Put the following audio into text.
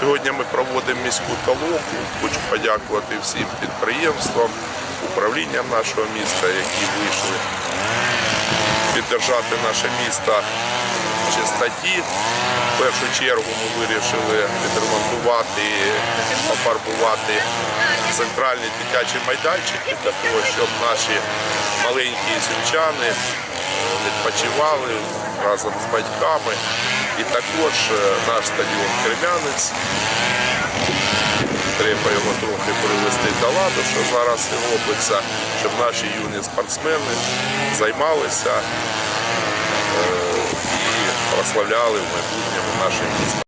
Сьогодні ми проводимо міську толоку. Хочу подякувати всім підприємствам, управлінням нашого міста, які вийшли підтримати наше місто в чистоті. В першу чергу ми вирішили відремонтувати, пофарбувати центральні дитячі майданчики для того, щоб наші маленькі сільчани відпочивали разом з батьками. І також е, наш стадіон Крем'янець. Треба його трохи привести до ладу, що зараз і робиться, щоб наші юні спортсмени займалися е, і прославляли в майбутньому наше місто.